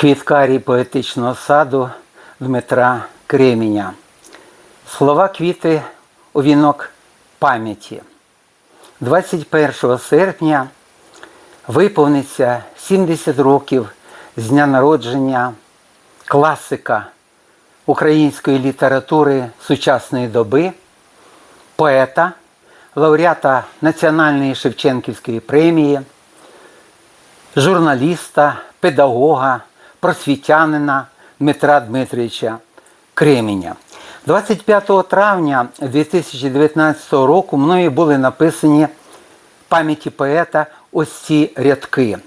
Квіткарій поетичного саду Дмитра Креміня. Слова квіти у вінок пам'яті. 21 серпня виповниться 70 років з дня народження класика української літератури сучасної доби, поета, лауреата Національної Шевченківської премії, журналіста, педагога, просвітянина Дмитра Дмитровича Креміня. 25 травня 2019 року мною були написані пам'яті поета ось ці рядки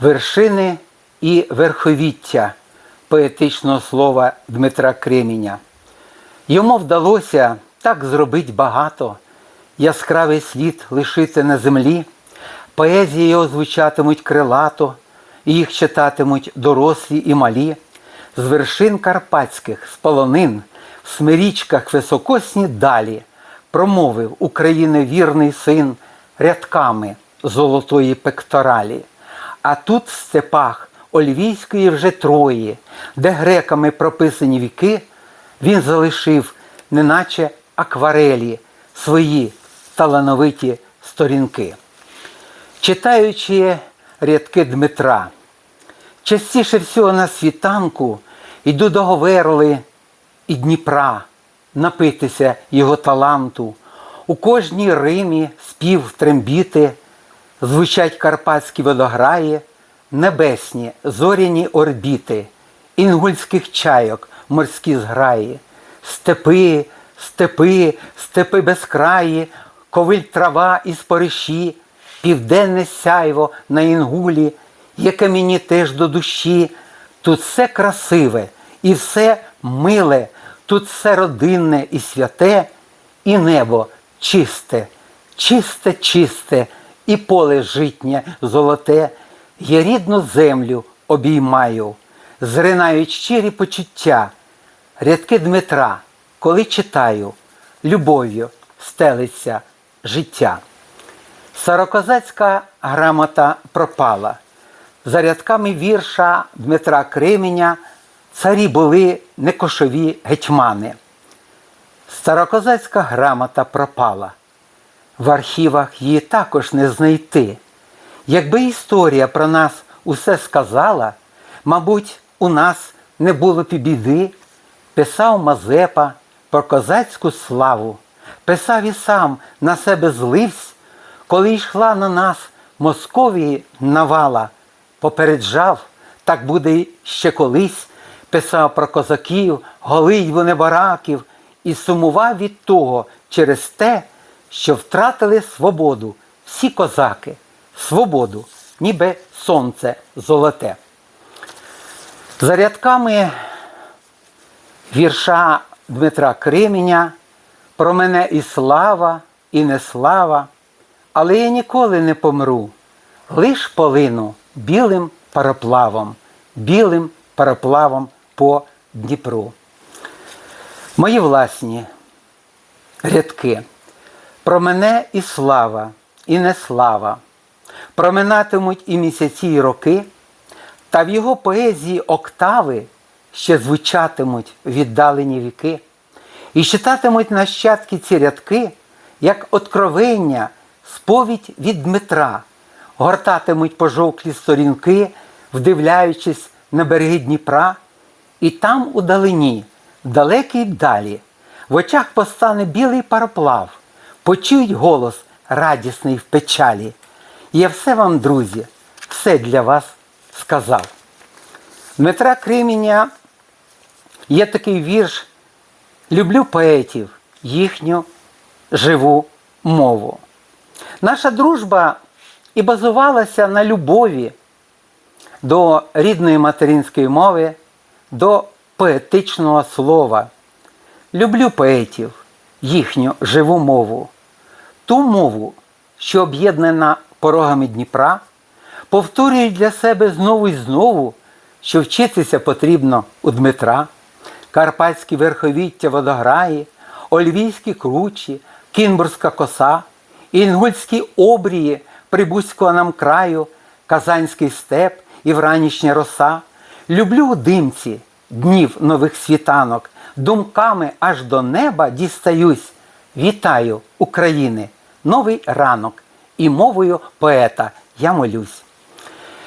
вершини і верховіття поетичного слова Дмитра Креміня. Йому вдалося так зробити багато, яскравий слід лишити на землі, поезії його звучатимуть крилато, їх читатимуть дорослі і малі, з вершин карпатських, з полонин, в смирічках високосні далі, промовив україновірний син рядками золотої пекторалі. А тут в степах Ольвійської вже Трої, де греками прописані віки, він залишив, неначе акварелі, свої талановиті сторінки. Читаючи рядки Дмитра, частіше всього на світанку йду до Говерли і Дніпра напитися його таланту. У кожній римі спів трембіти, звучать карпатські водограї, небесні зоряні орбіти, інгульських чайок морські зграї, степи, степи, степи безкраї, ковиль трава і спориші, південне сяйво на інгулі, яке мені теж до душі. Тут все красиве і все миле, тут все родинне і святе, і небо чисте, чисте, чисте, і поле житнє золоте. Я рідну землю обіймаю, зринають щирі почуття, рядки Дмитра, коли читаю, любов'ю стелиться життя. Старокозацька грамота пропала. За рядками вірша Дмитра Кременя царі були не кошові гетьмани. Старокозацька грамота пропала. В архівах її також не знайти. Якби історія про нас усе сказала, мабуть, у нас не було б і біди, писав Мазепа про козацьку славу, писав і сам на себе зливсь, коли йшла на нас Московії навала, попереджав, так буде ще колись, писав про козаків, голитьбу небараків і сумував від того через те, що втратили свободу всі козаки, свободу, ніби сонце золоте. За рядками вірша Дмитра Кременя про мене і слава, і не слава, але я ніколи не помру, лиш полину білим пароплавом, білим пароплавом по Дніпру. Мої власні рядки. Про мене і слава, і не слава, проминатимуть і місяці, і роки, та в його поезії октави ще звучатимуть віддалені віки, і читатимуть нащадки ці рядки, як откровення, сповідь від Дмитра, гортатимуть пожовклі сторінки, вдивляючись на береги Дніпра, і там удалині, далекій далі, в очах постане білий пароплав почують голос радісний в печалі. Я все вам, друзі, все для вас сказав. Дмитра Креміня є такий вірш Люблю поетів, їхню живу мову. Наша дружба і базувалася на любові до рідної материнської мови, до поетичного слова. Люблю поетів їхню живу мову, ту мову, що об'єднана порогами Дніпра, повторюють для себе знову і знову, що вчитися потрібно у Дмитра, Карпатські верховіття водограї, Ольвійські кручі, Кінбурзька коса, Інгульські обрії Прибузького нам краю, Казанський степ і вранішня роса, Люблю димці днів нових світанок, думками аж до неба дістаюсь. Вітаю, України, новий ранок, і мовою поета я молюсь.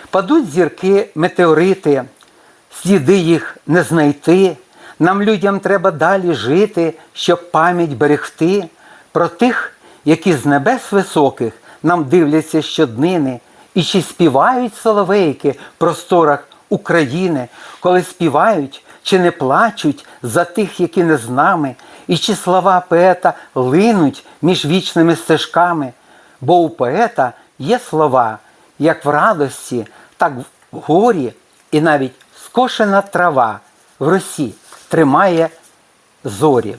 Падуть зірки, метеорити, сліди їх не знайти. Нам, людям, треба далі жити, щоб пам'ять берегти про тих, які з небес високих нам дивляться щоднини, і чи співають соловейки в просторах України, коли співають чи не плачуть за тих, які не з нами, і чи слова поета линуть між вічними стежками, бо у поета є слова, як в радості, так в горі, і навіть скошена трава в росі тримає зорі.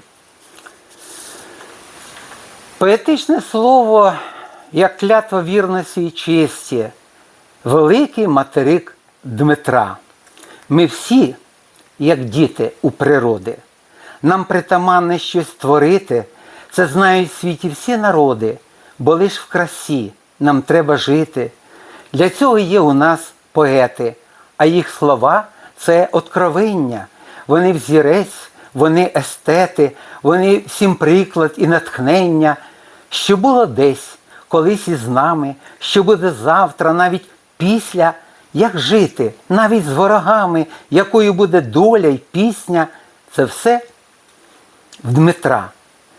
Поетичне слово, як клятва вірності і честі, великий материк Дмитра. Ми всі, як діти у природи, нам притаманне щось творити, це знають в світі всі народи, бо лиш в красі нам треба жити. Для цього є у нас поети, а їх слова це откровення. Вони взірець, вони естети, вони всім приклад і натхнення, що було десь, колись із нами, що буде завтра, навіть після, як жити, навіть з ворогами, якою буде доля й пісня, це все в Дмитра.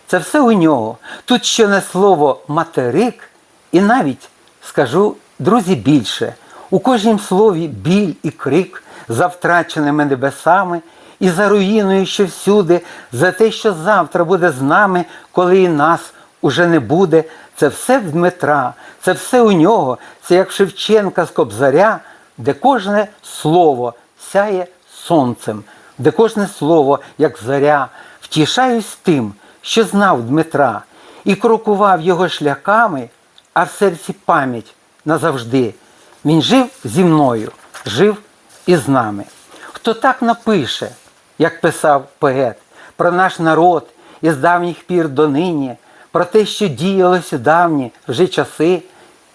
Це все у нього. Тут ще не слово материк, і навіть скажу, друзі, більше. У кожнім слові біль і крик за втраченими небесами і за руїною, що всюди, за те, що завтра буде з нами, коли і нас уже не буде. Це все в Дмитра, це все у нього, це як Шевченка з Кобзаря, де кожне слово сяє сонцем, де кожне слово, як заря, втішаюсь тим, що знав Дмитра, і крокував його шляхами, а в серці пам'ять назавжди. Він жив зі мною, жив із нами. Хто так напише, як писав поет, про наш народ із давніх пір до нині, про те, що діялося давні вже часи,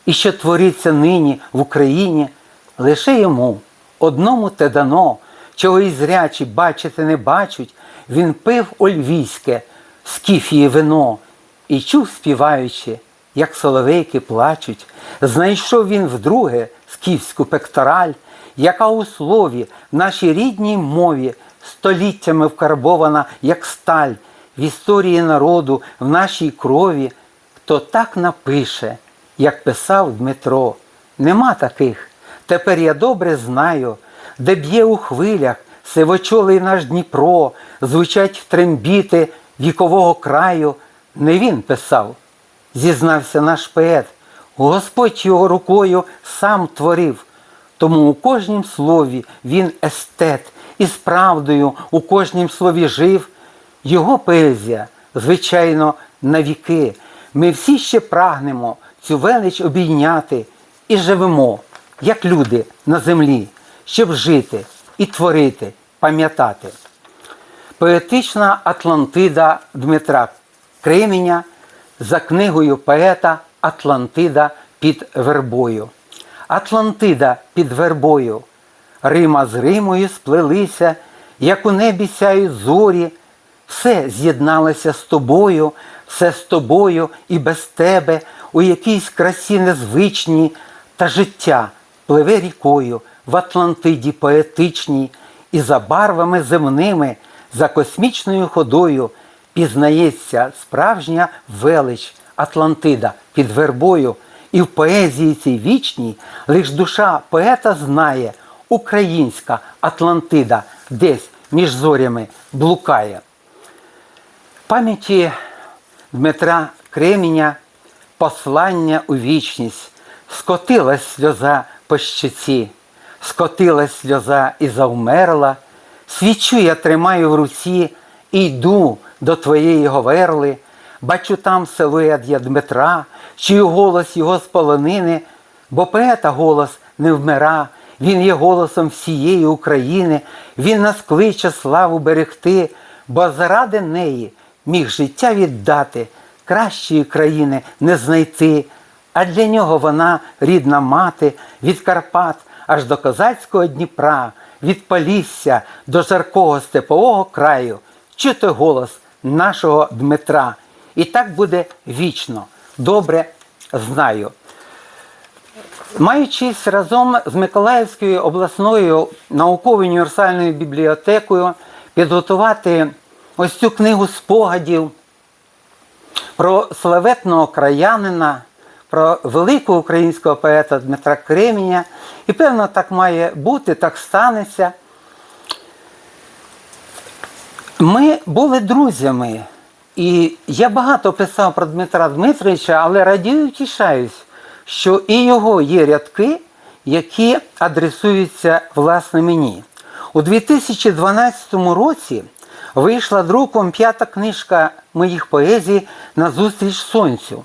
і що твориться нині в Україні, лише йому, одному те дано, чого і зрячі бачити не бачать, він пив ольвійське, скіфії вино, і чув, співаючи, як соловейки плачуть, знайшов він вдруге скіфську пектораль, яка у слові в нашій рідній мові століттями вкарбована, як сталь в історії народу, в нашій крові, хто так напише, як писав Дмитро. Нема таких. Тепер я добре знаю, де б'є у хвилях сивочолий наш Дніпро, звучать трембіти вікового краю. Не він писав, зізнався наш поет. Господь його рукою сам творив. Тому у кожнім слові він естет, і з правдою у кожнім слові жив. Його поезія, звичайно, на віки. Ми всі ще прагнемо цю велич обійняти і живемо, як люди на землі, щоб жити і творити, пам'ятати. Поетична Атлантида Дмитра Кременя за книгою поета Атлантида під вербою. Атлантида під вербою. Рима з Римою сплелися, як у небі сяють зорі, все з'єдналося з тобою, все з тобою і без тебе, у якійсь красі незвичній, та життя пливе рікою в Атлантиді поетичній, і за барвами земними, за космічною ходою пізнається справжня велич Атлантида під вербою, і в поезії цій вічній лиш душа поета знає, українська Атлантида десь між зорями блукає. Пам'яті Дмитра Кременя послання у вічність скотилась сльоза по щеці, скотилась сльоза і завмерла. Свічу я тримаю в руці і йду до твоєї говерли, бачу там силует я Дмитра, чию голос його з полонини, бо поета голос не вмира, він є голосом всієї України, він нас кличе славу берегти, бо заради неї міг життя віддати, кращої країни не знайти. А для нього вона рідна мати від Карпат аж до козацького Дніпра, від Полісся до жаркого степового краю чути голос нашого Дмитра. І так буде вічно. Добре знаю. Маючись разом з Миколаївською обласною науковою універсальною бібліотекою підготувати ось цю книгу спогадів про славетного краянина, про великого українського поета Дмитра Креміня. І певно, так має бути, так станеться. Ми були друзями, і я багато писав про Дмитра Дмитровича, але радію і втішаюсь, що і його є рядки, які адресуються власне мені. У 2012 році вийшла друком п'ята книжка моїх поезій Назустріч сонцю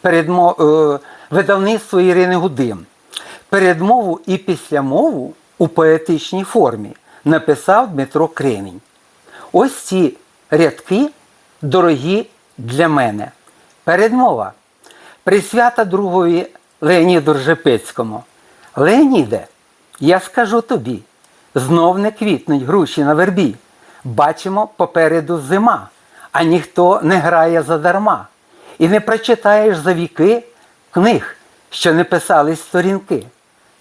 передмо... е, видавництво Ірини Гудим. Передмову і післямову у поетичній формі написав Дмитро Кремінь. Ось ці рядки дорогі для мене. Передмова. Присвята другові Леоніду Ржепецькому. Леоніде, я скажу тобі, знов не квітнуть груші на вербі. Бачимо попереду зима, а ніхто не грає задарма. І не прочитаєш за віки книг, що не писались сторінки.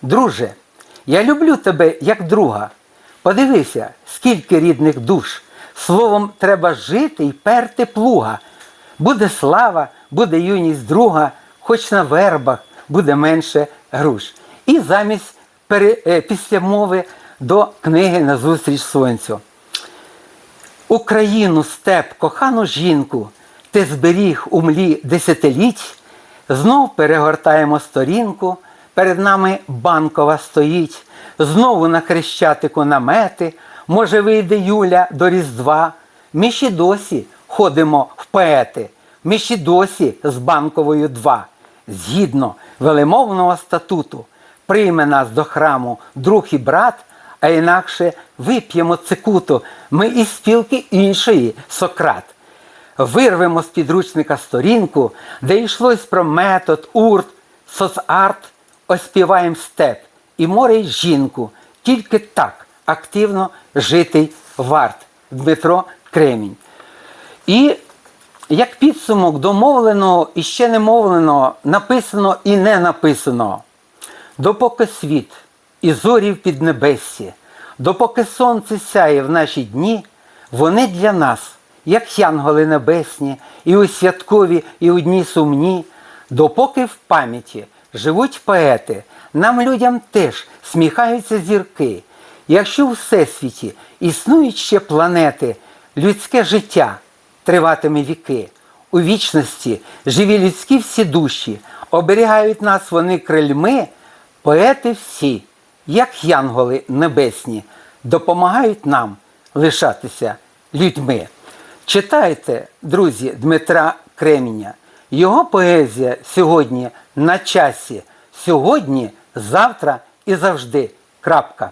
Друже, я люблю тебе як друга. Подивися, скільки рідних душ. Словом, треба жити і перти плуга. Буде слава, буде юність друга, хоч на вербах буде менше груш. І замість е, після мови до книги Назустріч сонцю. Україну, степ, кохану жінку, ти зберіг у млі десятиліть, знов перегортаємо сторінку, перед нами банкова стоїть, знову на хрещатику намети, може вийде Юля до Різдва. Ми ще досі ходимо в поети, ми ще досі з банковою два. Згідно велемовного статуту, прийме нас до храму друг і брат, а інакше вип'ємо цикуту, ми із спілки іншої Сократ. Вирвемо з підручника сторінку, де йшлось про метод, урт, соцарт, оспіваємо степ і море й жінку. Тільки так активно жити варт. Дмитро Кремінь. І як підсумок домовленого і ще не мовленого, написано і не написано. Допоки світ і зорі в піднебессі, допоки сонце сяє в наші дні, вони для нас, як янголи небесні, і у святкові, і у дні сумні, допоки в пам'яті живуть поети, нам людям теж сміхаються зірки. Якщо у всесвіті існують ще планети, людське життя триватиме віки. У вічності живі людські всі душі, оберігають нас вони крильми, поети всі, як янголи небесні, допомагають нам лишатися людьми. Читайте, друзі, Дмитра Креміня. Його поезія сьогодні на часі. Сьогодні, завтра і завжди. Крапка.